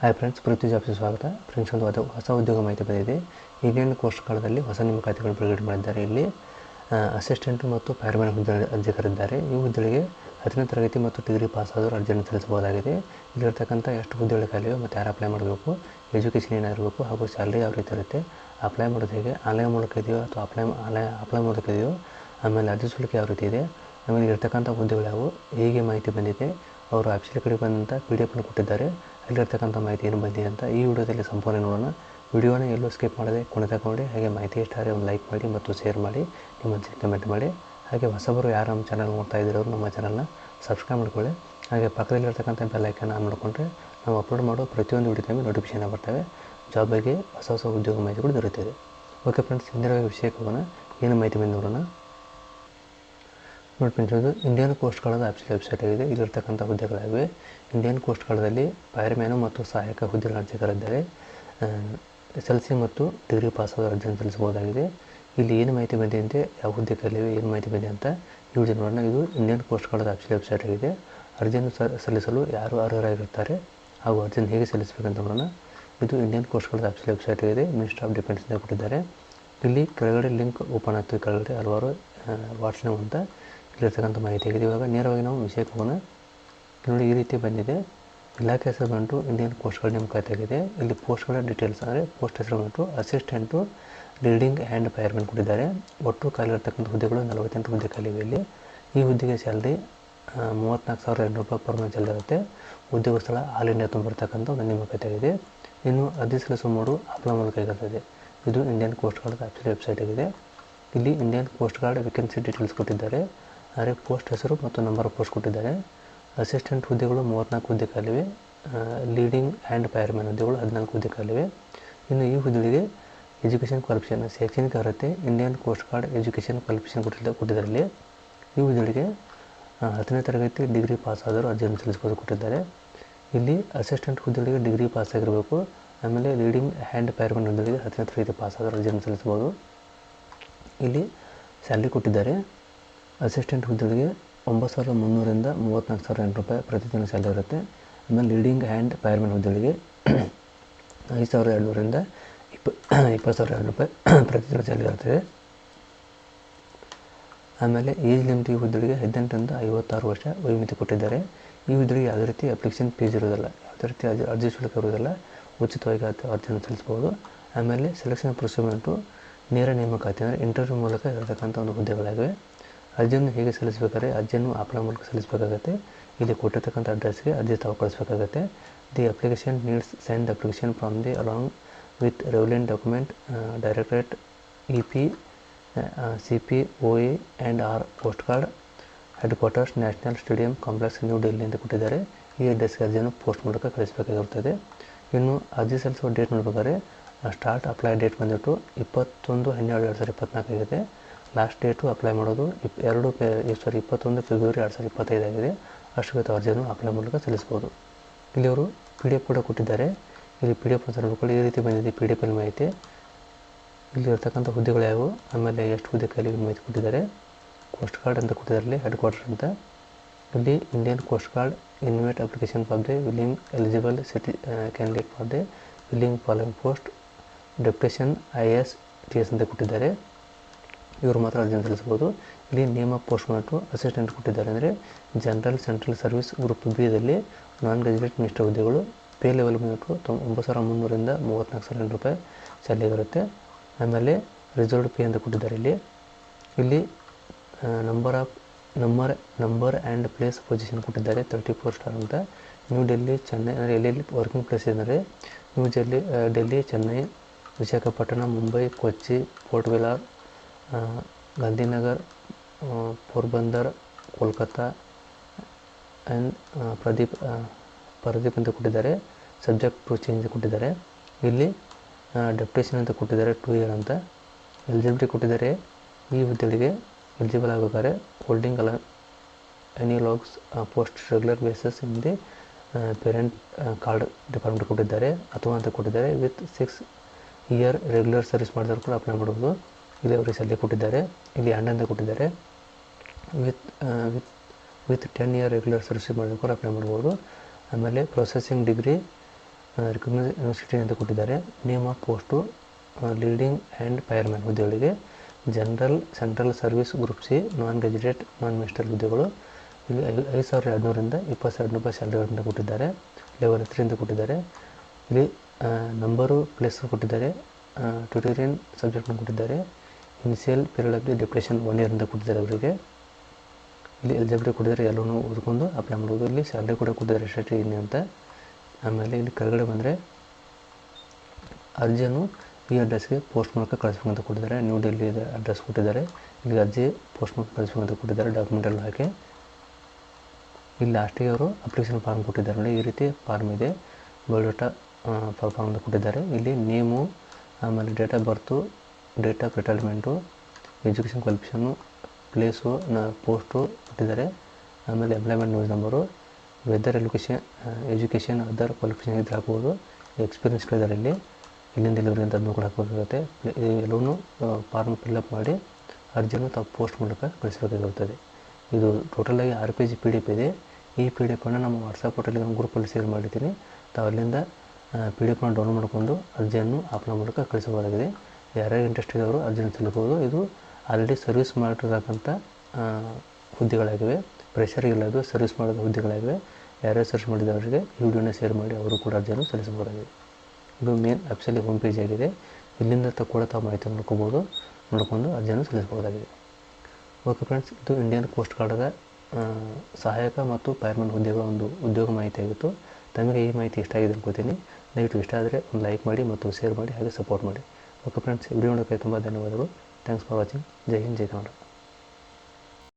Hi friends Prithvi jobs ಸ್ವಾಗತ. Friends ಒಂದು ಹೊಸ ಉದ್ಯೋಗ ಮಾಹಿತಿ ಬಂದಿದೆ. ಇಂಡಿಯನ್ ಕೋಸ್ಟ್ ಕಾಲದಲ್ಲಿ ಹೊಸ ನೇಮಕಾತಿಗಳು ಬಿಡುಗಡೆ ಮಾಡಿದ್ದಾರೆ ಇಲ್ಲಿ? ಅಸಿಸ್ಟೆಂಟ್ ಮತ್ತು ಫೈರ್ಮ್ಯಾನ್ ಹುದ್ದೆ ಅರ್ಜಿಗಳಿದ್ದಾರೆ ಈ ಹುದ್ದೆಗಳಿಗೆ ಹತ್ತನೇ ತರಗತಿ ಮತ್ತು ಡಿಗ್ರಿ ಪಾಸ್ ಆದರೂ ಅರ್ಜಿಯನ್ನು ಸಲ್ಲಿಸಬಹುದಾಗಿದೆ. ಇಲ್ಲಿರ್ತಕ್ಕಂಥ ಎಷ್ಟು ಹುದ್ದೆಗಳು ಖಾಲಿವೆ ಮತ್ತು ಯಾರು ಅಪ್ಲೈ ಮಾಡಬೇಕು ಎಜುಕೇಷನ್ ಏನಾಗಿರಬೇಕು ಹಾಗೂ ಸ್ಯಾಲ್ರಿ ಯಾವ ರೀತಿ ಇರುತ್ತೆ ಅಪ್ಲೈ ಮಾಡೋದು ಹೇಗೆ, ಆನ್ಲೈನ್ ಮೂಲಕ ಇದೆಯೋ ಅಥವಾ ಅಪ್ಲೈ ಆನ್ಲೈನ್ ಅಪ್ಲೈ ಮೂಲಕ ಇದೆಯೋ, ಆಮೇಲೆ ಅರ್ಜಿ ಶುಲ್ಕ ಯಾವ ರೀತಿ ಇದೆ, ಆಮೇಲೆ ಇರ್ತಕ್ಕಂಥ ಹುದ್ದೆಗಳು ಯಾವುವು, ಹೇಗೆ ಮಾಹಿತಿ ಬಂದಿದೆ, ಅವರು ಆಫೀಸಿನ ಕಡೆ ಬಂದಂಥ ಪಿ ಡಿ ಎಫ್ನ ಕೊಟ್ಟಿದ್ದಾರೆ. ಅಲ್ಲಿರ್ತಕ್ಕಂಥ ಮಾಹಿತಿ ಏನು ಬಂದಿದೆ ಅಂತ ಈ ವಿಡಿಯೋದಲ್ಲಿ ಸಂಪೂರ್ಣ ನೋಡೋಣ. ವಿಡಿಯೋನ ಎಲ್ಲೂ ಸ್ಕಿಪ್ ಮಾಡದೆ ಕೊನೆ ತಗೊಂಡು ಹಾಗೆ ಮಾಹಿತಿ ಇಷ್ಟ ಆದರೆ ಒಂದು ಲೈಕ್ ಮಾಡಿ ಮತ್ತು ಶೇರ್ ಮಾಡಿ, ನಿಮ್ಮ ಕಮೆಂಟ್ ಮಾಡಿ. ಹಾಗೆ ಹೊಸಬರು ಯಾರು ನಮ್ಮ ಚಾನಲ್ ನೋಡ್ತಾ ಇದ್ದೀರೋ ನಮ್ಮ ಚಾನಲ್ನ ಸಬ್ಸ್ಕ್ರೈಬ್ ಮಾಡ್ಕೊಳ್ಳಿ. ಹಾಗೆ ಪಕ್ಕದಲ್ಲಿರ್ತಕ್ಕಂಥ ಬೆಲ್ ಐಕನ್ ಆನ್ ಮಾಡಿಕೊಂಡ್ರೆ ನಾವು ಅಪ್ಲೋಡ್ ಮಾಡೋ ಪ್ರತಿಯೊಂದು ವಿಡಿಯೋ ನೋಟಿಫಿಕೇಷನ್ ನೋಟಿಫಿಕೇಶನ್ ಬರ್ತವೆ. ಜಾಬ್ ಬಗ್ಗೆ ಹೊಸ ಹೊಸ ಉದ್ಯೋಗ ಮಾಹಿತಿಗಳು ದೊರೆಯುತ್ತದೆ. ಓಕೆ ಫ್ರೆಂಡ್ಸ್ ಇಂದಿನ ವಿಷಯಕ್ಕೆ ಹೋಗೋಣ. ಏನು ಮಾಹಿತಿ ಬಂದು ನೋಡೋಣ? ನೋಡಿ ಫ್ರೆಂಡ್ಸ್ ಇದು ಇಂಡಿಯನ್ ಕೋಸ್ಟ್ ಗಾರ್ಡ್ ವೆಬ್ಸೈಟ್ ಆಗಿದೆ ಇಲ್ಲಿರ್ತಕ್ಕಂಥ ಹುದ್ದೆಗಳಾಗಿವೆ. ಇಂಡಿಯನ್ ಕೋಸ್ಟ್ ಗಾರ್ಡ್ದಲ್ಲಿ ಫೈರ್ಮ್ಯಾನು ಮತ್ತು ಸಹಾಯಕ ಹುದ್ದೆಗಳ ಅರ್ಜಿಗಳಿದ್ದಾರೆ ಎಸ್ ಎಲ್ ಸಿ ಮತ್ತು ಡಿಗ್ರಿ ಪಾಸ್ ಆದ ಅರ್ಜಿಯನ್ನು ಸಲ್ಲಿಸಬಹುದಾಗಿದೆ ಇಲ್ಲಿ ಏನು ಮಾಹಿತಿ ಬಂದಿದೆ ಅಂತ, ಯಾವ ಹುದ್ದೆ ಕಲಿವೆ ಏನು ಮಾಹಿತಿ ಬಂದಿದೆ ಅಂತ ವಿಡಿಯೋ ನೋಡೋಣ. ಇದು ಇಂಡಿಯನ್ ಕೋಸ್ಟ್ ಗಾರ್ಡ್ ವೆಬ್ಸೈಟ್ ಆಗಿದೆ ಅರ್ಜಿಯನ್ನು ಸಲ್ಲಿಸಲು ಯಾರು ಅರ್ಹರಾಗಿರ್ತಾರೆ, ಹಾಗೂ ಅರ್ಜಿಯನ್ನು ಹೇಗೆ ಸಲ್ಲಿಸಬೇಕಂತ ನೋಡೋಣ. ಇದು ಇಂಡಿಯನ್ ಕೋಸ್ಟ್ ಗಾರ್ಡ್ ವೆಬ್ಸೈಟ್ ಆಗಿದೆ ಮಿನಿಸ್ಟರ್ ಆಫ್ ಡಿಫೆನ್ಸ್ನಿಂದ ಕೊಟ್ಟಿದ್ದಾರೆ. ಇಲ್ಲಿ ಕೆಳಗಡೆ ಲಿಂಕ್ ಓಪನ್ ಆಗ್ತದೆ. ಕೆಳಗಡೆ ಹಲವಾರು ವಾಟ್ಸ್ನ ಅಂತ. ಇಲ್ಲಿರ್ತಕ್ಕಂಥ ಮಾಹಿತಿ ಆಗಿದೆ. ಇವಾಗ ನೇರವಾಗಿ ನಾವು ವಿಷಯಕ್ಕೆ ಹೋಗೋಣ ನೋಡಿ ಈ ರೀತಿ ಬಂದಿದೆ. ಇಲಾಖೆ ಹೆಸರು ಬಂದು ಇಂಡಿಯನ್ ಪೋಸ್ಟ್ಗಳ ನೇಮಕಾತಿ ಆಗಿದೆ. ಇಲ್ಲಿ ಪೋಸ್ಟ್ಗಳ ಡೀಟೇಲ್ಸ್ ಅಂದರೆ ಪೋಸ್ಟ್ ಹೆಸರು ಬಂದು ಅಸಿಸ್ಟೆಂಟು ರೀಡಿಂಗ್ ಆ್ಯಂಡ್ ಫೈರ್ಮೆಂಟ್ ಕೊಟ್ಟಿದ್ದಾರೆ. ಒಟ್ಟು ಖಾಲಿ ಇರ್ತಕ್ಕಂಥ ಹುದ್ದೆಗಳು ನಲವತ್ತೆಂಟು ಹುದ್ದೆ ಖಾಲಿವೆ ಇಲ್ಲಿ. ಈ ಹುದ್ದೆಗೆ ಸ್ಯಾಲ್ರಿ ಮೂವತ್ತ್ನಾಲ್ಕು ಸಾವಿರದ ಎರಡು ರೂಪಾಯಿ ಪರ್ ಮಂತ್ ಇರುತ್ತೆ. ಉದ್ಯೋಗ ಸ್ಥಳ ಆಲ್ ಇಂಡಿಯಾ ತುಂಬಿರ್ತಕ್ಕಂಥ ಒಂದು ನೇಮಕಾತಿ ಆಗಿದೆ. ಇನ್ನು ಅರ್ಜಿ ಸಲ್ಲಿಸುವ ಮೂಡು ಅಪ್ಲೈ ಮೂಲಕ ಇರುತ್ತದೆ ಇದು ಇಂಡಿಯನ್ ಕೋಸ್ಟ್ ಗಾರ್ಡ್ ವೆಬ್ಸೈಟ್ ಆಗಿದೆ. ಇಲ್ಲಿ Indian post guard vacancy details ಕೊಟ್ಟಿದ್ದಾರೆ. ಆದರೆ ಪೋಸ್ಟ್ ಹೆಸರು ಮತ್ತು ನಂಬರ್ ಪೋಸ್ಟ್ ಕೊಟ್ಟಿದ್ದಾರೆ. ಅಸಿಸ್ಟೆಂಟ್ ಹುದ್ದೆಗಳು ಮೂವತ್ತ್ನಾಲ್ಕು ಹುದ್ದೆ ಖಾಲಿವೆ ಲೀಡಿಂಗ್ ಆ್ಯಂಡ್ ಫೈರ್ಮ್ಯಾನ್ ಹುದ್ದೆಗಳು ಹದಿನಾಲ್ಕು ಹುದ್ದೆ ಖಾಲಿವೆ ಇನ್ನು ಈ ಹುದ್ದೆಗಳಿಗೆ ಎಜುಕೇಷನ್ ಕ್ವಾಲಿಫಿಕೇಷನ್ ಶೈಕ್ಷಣಿಕ ಅರ್ಹತೆ Indian coast guard education qualification ಕೊಟ್ಟಿದ್ದ ಕೊಟ್ಟಿದ್ದಾರೆ ಇಲ್ಲಿ ಈ ಹುದ್ದೆಗಳಿಗೆ ಹತ್ತನೇ ತರಗತಿ ಡಿಗ್ರಿ ಪಾಸ್ ಆದರೂ ಅರ್ಜಿಯನ್ನು ಸಲ್ಲಿಸಬಹುದು ಕೊಟ್ಟಿದ್ದಾರೆ. ಇಲ್ಲಿ ಅಸಿಸ್ಟೆಂಟ್ ಹುದ್ದೆಗಳಿಗೆ ಡಿಗ್ರಿ ಪಾಸ್ ಆಗಿರಬೇಕು. ಆಮೇಲೆ ಲೀಡಿಂಗ್ ಹ್ಯಾಂಡ್ ಫೈರ್ಮನ್ ಹುದ್ದೆಗಳಿಗೆ ಹತ್ತನೇ ತರಗತಿ ಪಾಸ್ ಆದರೂ ಅರ್ಜಿಯನ್ನು ಸಲ್ಲಿಸಬಹುದು. ಇಲ್ಲಿ ಸ್ಯಾಲ್ರಿ ಕೊಟ್ಟಿದ್ದಾರೆ. ಅಸಿಸ್ಟೆಂಟ್ ಹುದ್ದೆಗಳಿಗೆ ಒಂಬತ್ತು ಸಾವಿರದ ಮುನ್ನೂರಿಂದ ಮೂವತ್ತ್ನಾಲ್ಕು ಸಾವಿರ ಎಂಟು ರೂಪಾಯಿ ಪ್ರತಿದಿನ ಸ್ಯಾಲ್ರಿ ಇರುತ್ತೆ. ಆಮೇಲೆ ಲೀಡಿಂಗ್ ಹ್ಯಾಂಡ್ ಫೈರ್ಮನ್ ಹುದ್ದೆಗಳಿಗೆ ಐದು ಸಾವಿರದ ಎರಡುನೂರಿಂದ ಇಪ್ಪ ಇಪ್ಪತ್ತು ಸಾವಿರ ಎರಡು ರೂಪಾಯಿ ಪ್ರತಿದಿನ ಸ್ಯಾಲ್ರಿ ಇರ್ತದೆ ಆಮೇಲೆ ಏಜ್ ಲಿಮಿಟ್ ಈ ಹುದ್ದೆಗಳಿಗೆ ಹದಿನೆಂಟರಿಂದ ಐವತ್ತಾರು ವರ್ಷ ವಯೋಮಿತಿ ಕೊಟ್ಟಿದ್ದಾರೆ. ಈ ಹುದ್ದೆಗೆ ಯಾವುದೇ ರೀತಿ ಅಪ್ಲಿಕೇಶನ್ ಫೀಸ್ ಇರೋದಿಲ್ಲ ಯಾವುದೇ ರೀತಿ ಅರ್ಜಿ ಅರ್ಜಿ ಶುಲ್ಕ ಇರೋದಿಲ್ಲ ಉಚಿತವಾಗಿ ಅರ್ಜಿಯನ್ನು ಸಲ್ಲಿಸ್ಬೋದು ಆಮೇಲೆ ಸೆಲೆಕ್ಷನ್ ಪ್ರೊಸೀಮೆಂಟು ನೇರ ನೇಮಕಾತಿ, ಅಂದರೆ ಇಂಟರ್ವ್ಯೂ ಮೂಲಕ ಇರತಕ್ಕಂಥ ಒಂದು ಹುದ್ದೆಗಳಾಗಿವೆ. ಅರ್ಜಿಯನ್ನು ಹೇಗೆ ಸಲ್ಲಿಸಬೇಕಾದ್ರೆ ಅರ್ಜಿಯನ್ನು ಅಪ್ಲೈ ಮೂಲಕ ಸಲ್ಲಿಸಬೇಕಾಗತ್ತೆ. ಇಲ್ಲಿ ಕೊಟ್ಟಿರ್ತಕ್ಕಂಥ ಅಡ್ರೆಸ್ಗೆ ಅರ್ಜಿ ತಾವು ಕಳಿಸ್ಬೇಕಾಗತ್ತೆ. The application needs send application from the along with relevant document directorate E P C P O A and R post card headquarters national stadium complex new Delhi ಅಂತ ಕೊಟ್ಟಿದ್ದಾರೆ. ಈ ಅಡ್ರೆಸ್ಗೆ ಅರ್ಜಿಯನ್ನು ಪೋಸ್ಟ್ ಮೂಲಕ ಕಳಿಸಬೇಕಾಗಿರುತ್ತದೆ. ಇನ್ನು ಅರ್ಜಿ ಸಲ್ಲಿಸುವ ಡೇಟ್ ನೋಡ್ಬೇಕಾದ್ರೆ ಸ್ಟಾರ್ಟ್ ಅಪ್ಲೈ ಡೇಟ್ ಬಂದ್ಬಿಟ್ಟು ಇಪ್ಪತ್ತೊಂದು, ಹನ್ನೆರಡು, ಎರಡು ಸಾವಿರದ ಇಪ್ಪತ್ನಾಲ್ಕು ಆಗಿದೆ. ಲಾಸ್ಟ್ ಡೇಟು ಅಪ್ಲೈ ಮಾಡೋದು ಇಪ್ ಎರಡು ಪೆ ಸಾರಿ ಇಪ್ಪತ್ತೊಂದು ಫೆಬ್ರವರಿ ಎರಡು ಸಾವಿರದ ಇಪ್ಪತ್ತೈದಾಗಿದೆ ಅಷ್ಟೊತ್ತು ಅರ್ಜಿಯನ್ನು ಅಪ್ಲೈ ಮೂಲಕ ಸಲ್ಲಿಸ್ಬೋದು ಇಲ್ಲಿ ಅವರು ಪಿ ಡಿ ಎಫ್ ಕೂಡ ಕೊಟ್ಟಿದ್ದಾರೆ. ಇಲ್ಲಿ ಪಿ ಡಿ ಎಫ್ ಅಂತ ನೋಡ್ಕೊಳ್ಳಿ. ಈ ರೀತಿ ಬಂದಿದೆ ಪಿ ಡಿ ಎಫಲ್ಲಿ ಮಾಹಿತಿ. ಇಲ್ಲಿ ಇರ್ತಕ್ಕಂಥ ಹುದ್ದೆಗಳು ಯಾವುವು? ಆಮೇಲೆ ಎಷ್ಟು ಹುದ್ದೆ ಖಾಲಿ ಮಾಹಿತಿ ಕೊಟ್ಟಿದ್ದಾರೆ. ಕೋಸ್ಟ್ ಗಾರ್ಡ್ ಅಂತ ಕೊಟ್ಟಿದ್ದಾರೆ ಇಲ್ಲಿ ಹೆಡ್ ಕ್ವಾರ್ಟರ್ ಅಂತ. ಇಲ್ಲಿ Indian coast guard invite application for the willing eligibility candidate for the willing following post deputation I S T S ಅಂತ ಕೊಟ್ಟಿದ್ದಾರೆ. ಇವರು ಮಾತ್ರ ಅರ್ಜಿಯನ್ನು ತಿಳಿಸ್ಬೋದು. ಇಲ್ಲಿ ನೇಮ್ ಆಫ್ ಪೋಸ್ಟ್ ಮಾಡಿಟ್ಟು ಅಸಿಸ್ಟೆಂಟ್ ಕೊಟ್ಟಿದ್ದಾರೆ. ಅಂದರೆ ಜನರಲ್ ಸೆಂಟ್ರಲ್ ಸರ್ವಿಸ್ ಗ್ರೂಪ್ ಬಿದಲ್ಲಿ ನಾನ್ ಗ್ರಾಜುಯೇಟ್ ಮಿನಿಸ್ಟರ್ ಹುದ್ದೆಗಳು ಪೇ ಲೆವೆಲ್ ಬಂದ್ಬಿಟ್ಟು ತೊಂಬ ಒಂಬತ್ತು ಸಾವಿರ ಮುನ್ನೂರಿಂದ ಮೂವತ್ತ್ನಾಲ್ಕು ಸಾವಿರ ರೂಪಾಯಿ ಸ್ಯಾಲರಿ ಬರುತ್ತೆ. ಆಮೇಲೆ ರಿಸರ್ವ್ಡ್ ಪೇ ಅಂತ ಕೊಟ್ಟಿದ್ದಾರೆ ಇಲ್ಲಿ. ಇಲ್ಲಿ number of number number and place position ಕೊಟ್ಟಿದ್ದಾರೆ ತರ್ಟಿ ಫೋರ್ ಸ್ಟಾರ್ ಅಂತ. ನ್ಯೂ ಡೆಲ್ಲಿ ಚೆನ್ನೈ ಅಂದರೆ ಎಲ್ಲೆಲ್ಲಿ ವರ್ಕಿಂಗ್ ಪ್ಲೇಸ್ ಅಂದರೆ ನ್ಯೂ ಡೆಲ್ಲಿ ಡೆಲ್ಲಿ ಚೆನ್ನೈ ವಿಶಾಖಪಟ್ಟಣ ಮುಂಬೈ ಕೊಚ್ಚಿ ಪೋರ್ಟ್ ವಿಲಾರ್ ಗಾಂಧಿನಗರ್ ಪೋರ್ಬಂದರ್, ಕೋಲ್ಕತ್ತಾ ಆ್ಯಂಡ್ ಪ್ರದೀಪ್ ಪ್ರದೀಪ್ ಅಂತ ಕೊಟ್ಟಿದ್ದಾರೆ. ಸಬ್ಜೆಕ್ಟ್ ಟು ಚೇಂಜ್ ಕೊಟ್ಟಿದ್ದಾರೆ. ಇಲ್ಲಿ ಡೆಪ್ಟೇಷನ್ ಅಂತ ಕೊಟ್ಟಿದ್ದಾರೆ ಟು ಇಯರ್ ಅಂತ. ಎಲಿಜಿಬಿಲಿಟಿ ಕೊಟ್ಟಿದ್ದಾರೆ. ಈ ಹುದ್ದೆಗಳಿಗೆ ಎಲಿಜಿಬಲ್ ಆಗಬೇಕಾದ್ರೆ holding analogous post regular bases in the parent card department ಕೊಟ್ಟಿದ್ದಾರೆ. ಅಥವಾ ಅಂತ ಕೊಟ್ಟಿದ್ದಾರೆ. With six year regular service ಮಾಡಿದವ್ರು ಕೂಡ ಅಪ್ಲೈ ಮಾಡ್ಬೋದು. ಅವರಿಗೆ ಸಲ್ಲೆ ಕೊಟ್ಟಿದ್ದಾರೆ, ಇಲ್ಲಿ ಅಂಡ್ ಕೊಟ್ಟಿದ್ದಾರೆ. With with with ten year regular service ಮಾಡಿದ್ರು ಕೂಡ ಅಪ್ಲೈ ಮಾಡ್ಬೋದು. ಆಮೇಲೆ ಪ್ರೊಸೆಸಿಂಗ್ ಡಿಗ್ರಿ ರಿಕಗ್ನೈಸ್ ಯೂನಿವರ್ಸಿಟಿ ಅಂತ ಕೊಟ್ಟಿದ್ದಾರೆ. Name of post leading and fireman ಹುದ್ದೆಗಳಿಗೆ. General central service group C non gazetted non minister ಹುದ್ದೆಗಳು. ಇಲ್ಲಿ ಐದು ಸಾವಿರದ ಎರಡುನೂರಿಂದ ಇಪ್ಪತ್ತೆರಡು ರೂಪಾಯಿ ಸ್ಯಾಲ್ರಿ ಅಂತ ಕೊಟ್ಟಿದ್ದಾರೆ. ಲೆವೆಲ್ ತ್ರೀ ಅಂತ ಕೊಟ್ಟಿದ್ದಾರೆ. ಇಲ್ಲಿ ನಂಬರು ಪ್ಲೇಸ್ ಕೊಟ್ಟಿದ್ದಾರೆ. ಟ್ಯೂಟೋರಿಯನ್ ಸಬ್ಜೆಕ್ಟ್ನ ಕೊಟ್ಟಿದ್ದಾರೆ. Initial the deputation one year ಅಂತ ಕೊಟ್ಟಿದ್ದಾರೆ ಅವರಿಗೆ. ಇಲ್ಲಿ ಎಲಿಜಿಬಿಲಿಟಿ ಕೊಟ್ಟಿದ್ದಾರೆ ಎಲ್ಲವೂ ಓದ್ಕೊಂಡು ಅಪ್ಲೈ ಮಾಡ್ಬೋದು ಇಲ್ಲಿ ಸ್ಯಾಲ್ರಿ ಕೂಡ ಕೊಟ್ಟಿದ್ದಾರೆ ಎಷ್ಟೇ ಇನ್ನೇ ಅಂತ. ಆಮೇಲೆ ಇಲ್ಲಿ ಕೆಳಗಡೆ ಬಂದರೆ ಅರ್ಜಿಯನ್ನು ಈ ಅಡ್ರೆಸ್ಗೆ ಪೋಸ್ಟ್ ಮೂಲಕ ಕಳಿಸ್ಬೇಕಂತ ಕೊಟ್ಟಿದ್ದಾರೆ. ನ್ಯೂ ಡೆಲ್ಲಿ ಅಡ್ರೆಸ್ ಕೊಟ್ಟಿದ್ದಾರೆ. ಇಲ್ಲಿ ಅರ್ಜಿ ಪೋಸ್ಟ್ ಮೂಲಕ ಕಳಿಸ್ಬೇಕು ಅಂತ ಕೊಟ್ಟಿದ್ದಾರೆ ಡಾಕ್ಯುಮೆಂಟ್ ಎಲ್ಲ ಹಾಕಿ. ಇಲ್ಲಿ ಲಾಸ್ಟಿಗೆ ಅವರು ಅಪ್ಲಿಕೇಶನ್ ಫಾರ್ಮ್ ಕೊಟ್ಟಿದ್ದಾರೆ. ನೋಡಿ, ಈ ರೀತಿ ಫಾರ್ಮ್ ಇದೆ. ಬಯೋಡೇಟಾ ಫಾರ್ಮ್ ಅಂತ ಕೊಟ್ಟಿದ್ದಾರೆ. ಇಲ್ಲಿ ನೇಮು ಆಮೇಲೆ date of birth date of retirement education qualification place, ನ ಪೋಸ್ಟು ಕೊಟ್ಟಿದ್ದಾರೆ. ಆಮೇಲೆ employment news number, whether education education, other qualification ಇದ್ರೆ ಹಾಕ್ಬೋದು, ಎಕ್ಸ್ಪೀರಿಯನ್ಸ್ ಕೇಳಿದ್ದಾರೆ ಇಲ್ಲಿ. ಇಲ್ಲಿಂದ ಡೆಲಿವರಿ ಅಂತ ಅದನ್ನು ಕೂಡ ಹಾಕಬೇಕಾಗುತ್ತೆ ಎಲ್ಲವೂ ಫಾರ್ಮ್ ಫಿಲ್ಅಪ್ ಮಾಡಿ ಅರ್ಜಿಯನ್ನು ತಾವು ಪೋಸ್ಟ್ ಮೂಲಕ ಕಳಿಸಬೇಕಾಗಿರುತ್ತದೆ. ಇದು ಟೋಟಲಾಗಿ ಆರು ಜಿ ಪಿ ಡಿ ಎಫ್ ಇದೆ. ಈ ಪಿ ಡಿ ಎಫನ್ನು ನಮ್ಮ ವಾಟ್ಸಪ್ ನಮ್ಮ ಗ್ರೂಪಲ್ಲಿ ಶೇರ್ ಮಾಡಿದ್ದೀನಿ ತಾವು ಅಲ್ಲಿಂದ ಪಿ ಡಿ ಎಫ್ನ ಡೌನ್ಲೋಡ್ ಮಾಡಿಕೊಂಡು ಅರ್ಜಿಯನ್ನು ಆಪ್ನ ಮೂಲಕ ಕಳಿಸಬಹುದಾಗಿದೆ. ಯಾರ್ಯಾರು ಇಂಟ್ರೆಸ್ಟ್ ಇದ್ದವರು ಅದನ್ನು ಸಲ್ಲಿಸಬಹುದು ಇದು ಆಲ್ರೆಡಿ ಸರ್ವಿಸ್ ಮಾಡಿರ್ತಕ್ಕಂಥ ಹುದ್ದೆಗಳಾಗಿವೆ. ಪ್ರೆಷರಿಗಿಲ್ಲ ಇದು ಸರ್ವಿಸ್ ಮಾಡೋದು ಹುದ್ದೆಗಳಾಗಿವೆ. ಯಾರ್ಯಾರು ಸರ್ಚ್ ಮಾಡಿದವರಿಗೆ ಈ ವಿಡಿಯೋನ ಶೇರ್ ಮಾಡಿ ಅವರು ಕೂಡ ಅರ್ಜಿಯನ್ನು ಸಲ್ಲಿಸಬಹುದಾಗಿದೆ ಇದು ಮೇನ್ ಆ್ಯಪ್ಸಲ್ಲಿ ಹೋಮ್ ಪೇಜ್ ಆಗಿದೆ. ಇಲ್ಲಿಂದ ತ ಕೂಡ ತಾವು ಮಾಹಿತಿ ನೋಡ್ಕೋಬೋದು. ನೋಡಿಕೊಂಡು ಅರ್ಜಿಯನ್ನು ಸಲ್ಲಿಸಬಹುದಾಗಿದೆ ಓಕೆ ಫ್ರೆಂಡ್ಸ್ ಇದು ಇಂಡಿಯನ್ ಕೋಸ್ಟ್ ಗಾರ್ಡದ ಸಹಾಯಕ ಮತ್ತು ಫೈರ್ಮನ್ ಹುದ್ದೆಗಳ ಒಂದು ಉದ್ಯೋಗ ಮಾಹಿತಿ ಆಗಿತ್ತು. ತಮಗೆ ಈ ಮಾಹಿತಿ ಇಷ್ಟ ಆಗಿದೆ ಅನ್ಕೋತೀನಿ. ದಯವಿಟ್ಟು ಇಷ್ಟ ಆದರೆ ಒಂದು ಲೈಕ್ ಮಾಡಿ ಮತ್ತು ಶೇರ್ ಮಾಡಿ ಹಾಗೆ ಸಪೋರ್ಟ್ ಮಾಡಿ. ಓಕೆ ಫ್ರೆಂಡ್ಸ್ ವಿಡಿಯೋ ನೋಡೋಕ್ಕೆ ತುಂಬ ಧನ್ಯವಾದಗಳು thanks for watching Jai Hind Jai Kannada